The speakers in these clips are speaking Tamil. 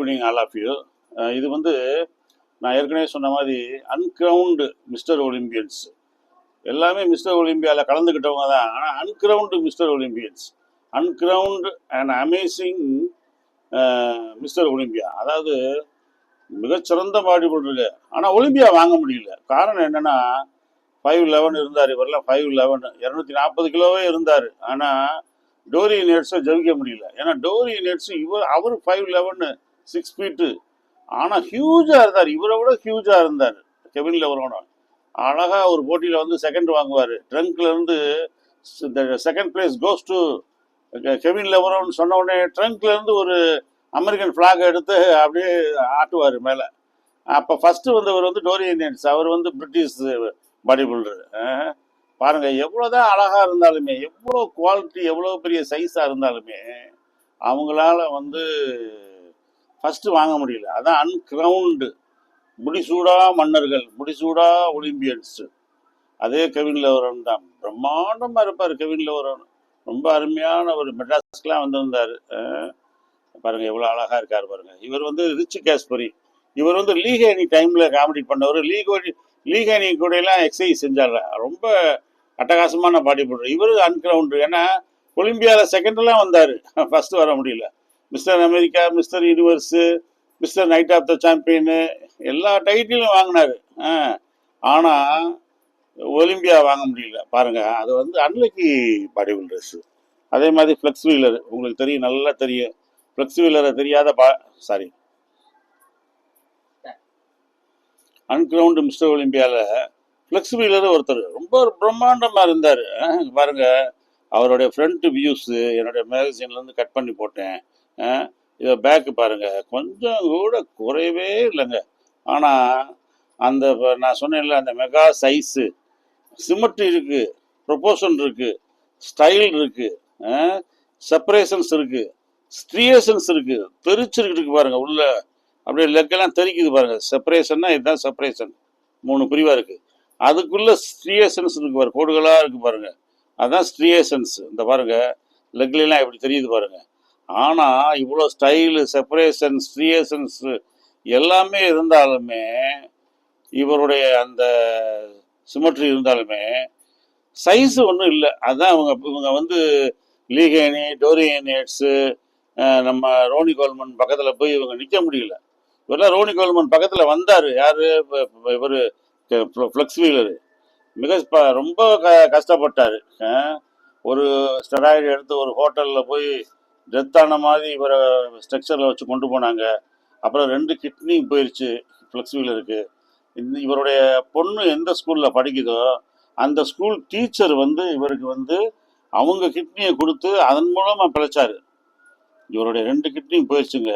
ஈவினிங் ஆல் ஆஃப் யூ இது வந்து நான் ஏற்கனவே சொன்ன மாதிரி அன்கிரவுண்டு மிஸ்டர் ஒலிம்பியன்ஸ் எல்லாமே மிஸ்டர் ஒலிம்பியாவில் கலந்துக்கிட்டவங்க தான். ஆனால் uncrowned mister olympians uncrowned and amazing mister Olympia அதாவது மிகச்சிறந்த பாடி பில்டருக்கு ஆனால் ஒலிம்பியா வாங்க முடியல. காரணம் என்னன்னா ஃபைவ் லெவன் இருந்தார். இவரெல்லாம் ஃபைவ் லெவன் இரநூத்தி நாற்பது கிலோவே இருந்தார். ஆனால் டோரி நெட்ஸை ஜெயிக்க முடியல. ஏன்னா டோரி நெட்ஸ் இவர் அவர் ஃபைவ் லெவன்னு சிக்ஸ் ஃபீட்டு ஆனால் ஹியூஜாக இருந்தார். இவரை விட ஹியூஜாக இருந்தார். கெவின் லெவரோனால் அழகாக ஒரு போட்டியில் வந்து செகண்ட் வாங்குவார். ட்ரங்க்லேருந்து second place goes to Kevin லெவரோன்னு சொன்ன உடனே ட்ரங்க்லேருந்து ஒரு அமெரிக்கன் ஃப்ளாக் எடுத்து அப்படியே ஆட்டுவார் மேலே. அப்போ ஃபஸ்ட்டு வந்தவர் வந்து டோரி இந்தியன்ஸ் அவர் வந்து பிரிட்டிஷ் பாடி பில்டர் எவ்வளோ எவ்வளோதான் அழகாக இருந்தாலுமே எவ்வளோ குவாலிட்டி எவ்வளோ பெரிய சைஸாக இருந்தாலுமே அவங்களால வந்து ஃபஸ்ட்டு வாங்க முடியல. அதான் அன்கிரவுண்டு முடிசூடா மன்னர்கள் முடிசூடா ஒலிம்பியன்ஸ் அதே கெவின் லவரன் தான். பிரம்மாண்டமாக இருப்பார் கெவின் லவரன் ரொம்ப அருமையான ஒரு மெட்ராஸ்க்கெலாம் வந்திருந்தார். அஹ் பாருங்க எவ்வளோ அழகாக இருக்கார் பாருங்க. இவர் வந்து ரிச் கேஸ்பரி இவர் வந்து லீக் அணி டைமில் காமெடி பண்ணவர். லீக் லீக் அணி கூடலாம் எக்ஸசைஸ் செஞ்சார். ரொம்ப அட்டகாசமான பாடி போடுறார் இவர் அன்கிரவுண்டு ஏன்னா ஒலிம்பியாவில் செகண்ட்லாம் வந்தார். ஃபஸ்ட்டு வர முடியல. Mister America mister universe mister night of the champion எல்லா டைட்டிலும் வாங்கினார். ஆனால் ஒலிம்பியா வாங்க முடியல. பாருங்க அது வந்து அன்லைக்கு பாடி பில்டர்ஸ். அதே மாதிரி ஃப்ளெக்ஸ் வீலர் உங்களுக்கு தெரியும் நல்லா தெரியும். ஃப்ளெக்ஸ் வீலரை தெரியாத பா சாரி. அன்கிரவுண்டு மிஸ்டர் ஒலிம்பியாவில் ஃப்ளெக்ஸ் வீலர் ஒருத்தர் ரொம்ப ஒரு பிரம்மாண்டமாக இருந்தார் பாருங்க அவருடைய ஃப்ரண்ட் வியூஸு என்னுடைய மேகசின்லேருந்து கட் பண்ணி போட்டேன். இதை பேக்கு பாருங்கள் கொஞ்சம் கூட குறையவே இல்லைங்க. ஆனால் அந்த நான் சொன்னேன்ல அந்த மெகா சைஸு சிமெட்ரி இருக்குது ப்ரொபோஷன் இருக்குது ஸ்டைல் இருக்குது செப்பரேஷன்ஸ் இருக்குது ஸ்ட்ரியேஷன்ஸ் இருக்குது தெரிச்சிருக்கு பாருங்கள் உள்ள. அப்படியே லெக்கெல்லாம் தெரிக்குது பாருங்கள் செப்பரேஷன்னா இதுதான் செப்பரேஷன் மூணு பிரிவாக இருக்குது அதுக்குள்ளே ஸ்ட்ரியேஷன்ஸ் இருக்கு பாருங்க. கோடுகளாக இருக்குது பாருங்கள் அதுதான் ஸ்ட்ரியேஷன்ஸ் இந்த பாருங்கள் லெக்லாம் எப்படி தெரியுது பாருங்கள் ஆனால் இவ்வளோ ஸ்டைலு செப்பரேஷன்ஸ் ஸ்ட்ரியேஷன்ஸ் எல்லாமே இருந்தாலுமே இவருடைய அந்த சிமெட்ரி இருந்தாலுமே சைஸ் ஒன்றும் இல்லை. அதுதான் அவங்க இவங்க வந்து லீகேனி டோரியனேட்ஸு நம்ம ரோனி கோல்மன் பக்கத்தில் போய் இவங்க நிற்க முடியல. இவரெல்லாம் ரோனி கோல்மன் பக்கத்தில் வந்தார். யார்? இவர் ஃப்ளெக்ஸ் வீலரு. மிக ப- ரொம்ப க கஷ்டப்பட்டார். ஒரு ஸ்டெராய்டு எடுத்து ஒரு ஹோட்டலில் போய் டெத்தான மாதிரி இவரை ஸ்ட்ரக்சரில் வச்சு கொண்டு போனாங்க. அப்புறம் ரெண்டு கிட்னி போயிடுச்சு ஃப்ளெக்சிபிள் இருக்குது இந்த இவருடைய பொண்ணு எந்த ஸ்கூலில் படிக்குதோ அந்த ஸ்கூல் டீச்சர் வந்து இவருக்கு வந்து அவங்க கிட்னியை கொடுத்து அதன் மூலமாக பிழைச்சாரு. இவருடைய ரெண்டு கிட்னியும் போயிடுச்சுங்க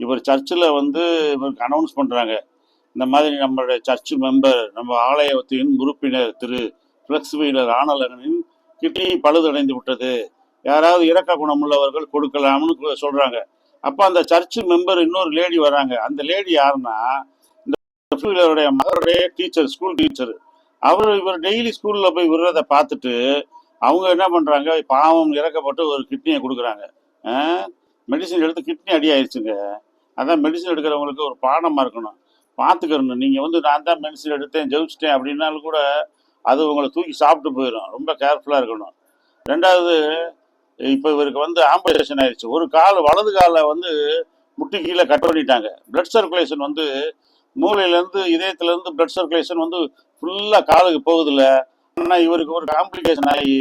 இவர் சர்ச்சில் வந்து இவருக்கு அனௌன்ஸ் பண்ணுறாங்க இந்த மாதிரி நம்மளுடைய சர்ச் மெம்பர் நம்ம ஆலயத்தின் உறுப்பினர் திரு ஃப்ளெக்ஸ் வீலர் ஆனலகனின் கிட்னி பழுதடைந்து விட்டது. யாராவது இறக்க குணம் உள்ளவர்கள் கொடுக்கலாம்னு சொல்கிறாங்க சொல்றாங்க. அப்போ அந்த சர்ச் மெம்பர் இன்னொரு லேடி வராங்க. அந்த லேடி யாருன்னா இந்த வீலருடைய டீச்சர் ஸ்கூல் டீச்சர் அவர் இவர் டெய்லி ஸ்கூல்ல போய் விடுறத பார்த்துட்டு அவங்க என்ன பண்றாங்க பாவம் இறக்கப்பட்டு ஒரு கிட்னியை கொடுக்குறாங்க. மெடிசன் எடுத்து கிட்னி அடி ஆயிடுச்சுங்க அதான் மெடிசன் எடுக்கிறவங்களுக்கு ஒரு பாடமா இருக்கணும். பார்த்துக்கணும். நீங்கள் வந்து நான் தான் மெடிசன் எடுத்தேன் ஜெயிச்சிட்டேன் அப்படின்னாலும் கூட அது உங்களை தூக்கி சாப்பிட்டு போயிடும். ரொம்ப கேர்ஃபுல்லாக இருக்கணும். ரெண்டாவது இப்போ இவருக்கு வந்து ஆம்பரேஷன் ஆயிடுச்சு. ஒரு கால் வலது காலை வந்து முட்டி கீழே கட் பண்ணிட்டாங்க. பிளட் சர்க்குலேஷன் வந்து மூளையிலேருந்து இதயத்துலேருந்து பிளட் சர்க்குலேஷன் வந்து ஃபுல்லாக காலுக்கு போகுதில்ல. ஆனால் இவருக்கு ஒரு காம்ப்ளிகேஷன் ஆகி